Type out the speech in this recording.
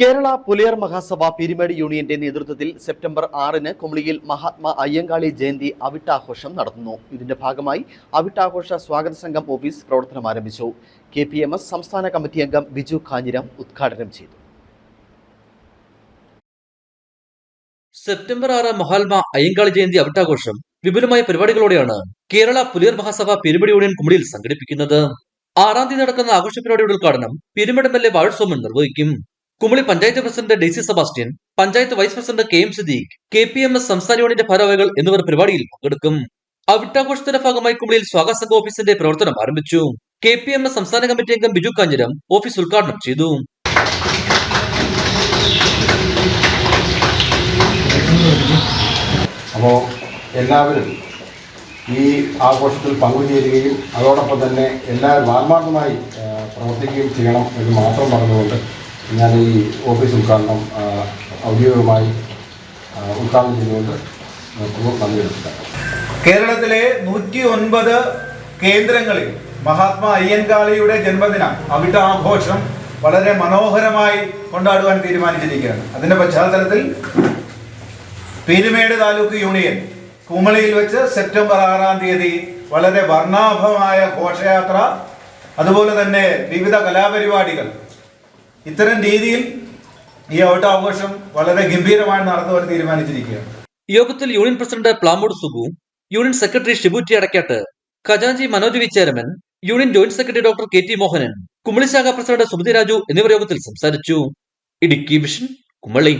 കേരള പുലിയർ മഹാസഭ പിരിമേട് യൂണിയന്റെ നേതൃത്വത്തിൽ സെപ്റ്റംബർ ആറിന് കുമളിയിൽ മഹാത്മാ അയ്യങ്കാളി ജയന്തി അവിട്ടാഘോഷം നടത്തുന്നു. ഇതിന്റെ ഭാഗമായി അവിട്ടാഘോഷ സ്വാഗത സംഘം ഓഫീസ് പ്രവർത്തനം ആരംഭിച്ചു. കെ പി എം എസ് സംസ്ഥാന കമ്മിറ്റി അംഗം ബിജു കാഞ്ഞിരം ഉദ്ഘാടനം ചെയ്തു. സെപ്റ്റംബർ ആറ് മഹാത്മാ അയ്യങ്കാളി ജയന്തി അവിട്ടാഘോഷം വിപുലമായ പരിപാടികളോടെയാണ് കേരള പുലിയർ മഹാസഭ പെരുമടി യൂണിയൻ കുമളിയിൽ സംഘടിപ്പിക്കുന്നത്. ആറാം തീയതി നടക്കുന്ന ആഘോഷ പരിപാടിയുടെ ഉദ്ഘാടനം പെരുമടം എൽ എ വാഴസോമൻ നിർവഹിക്കും. Kumily panchayat president Daisy Sebastian panchayat vice president K M Siddique K P M S സംസ്ഥാന യൂണിയന്റെ ഭാരവാഹികൾ എന്നിവർ പരിപാടിയിൽ പങ്കെടുക്കും. അവിട്ടാഘോഷത്തിന്റെ ഭാഗമായി കുമളിയിൽ സ്വാഗത സംഘ ഓഫീസിന്റെ പ്രവർത്തനം ആരംഭിച്ചു. കെ പി എം എസ് സംസ്ഥാന കമ്മിറ്റി അംഗം ബിജു കാഞ്ഞിരം ഓഫീസ് ഉദ്ഘാടനം ചെയ്തു. അപ്പോൾ എല്ലാവരും ഈ ആഘോഷത്തിൽ പങ്കുചേരുകയും അതോടൊപ്പം തന്നെ എല്ലാവരും ആത്മാർത്ഥമായി പ്രവർത്തിക്കുകയും ചെയ്യണം എന്ന് മാത്രം പറഞ്ഞുകൊണ്ട് ഞാൻ ഈ ഓഫീസ് ഉദ്ഘാടനം ഔദ്യോഗികമായി ഉദ്ഘാടനം ചെയ്തുകൊണ്ട് നന്ദി കേരളത്തിലെ നൂറ്റി ഒൻപത് കേന്ദ്രങ്ങളിൽ മഹാത്മാ അയ്യൻകാളിയുടെ ജന്മദിനം അവിടെ ആഘോഷം വളരെ മനോഹരമായി കൊണ്ടാടുവാൻ തീരുമാനിച്ചിരിക്കുകയാണ്. അതിന്റെ പശ്ചാത്തലത്തിൽ പീരുമേട് താലൂക്ക് യൂണിയൻ കുമളിയിൽ വെച്ച് സെപ്റ്റംബർ ആറാം തീയതി വളരെ വർണാഭമായ ഘോഷയാത്ര അതുപോലെ തന്നെ വിവിധ കലാപരിപാടികൾ ഇത്തരം രീതിയിൽ ഈ ഓട്ടാഘോഷം വളരെ ഗംഭീരമായി നടത്തുവാൻ തീരുമാനിച്ചിരിക്കുകയാണ്. യോഗത്തിൽ union president Plamood Subu union secretary ഷിബുറ്റി അടക്കാട്ട് ഖജാൻജി Manoj V Cheraman union joint secretary doctor K T Mohanan Kumily ശാഖ പ്രസിഡന്റ് സുമതി രാജു എന്നിവർ യോഗത്തിൽ സംസാരിച്ചു. ഇടുക്കി മിഷൻ കുമളി.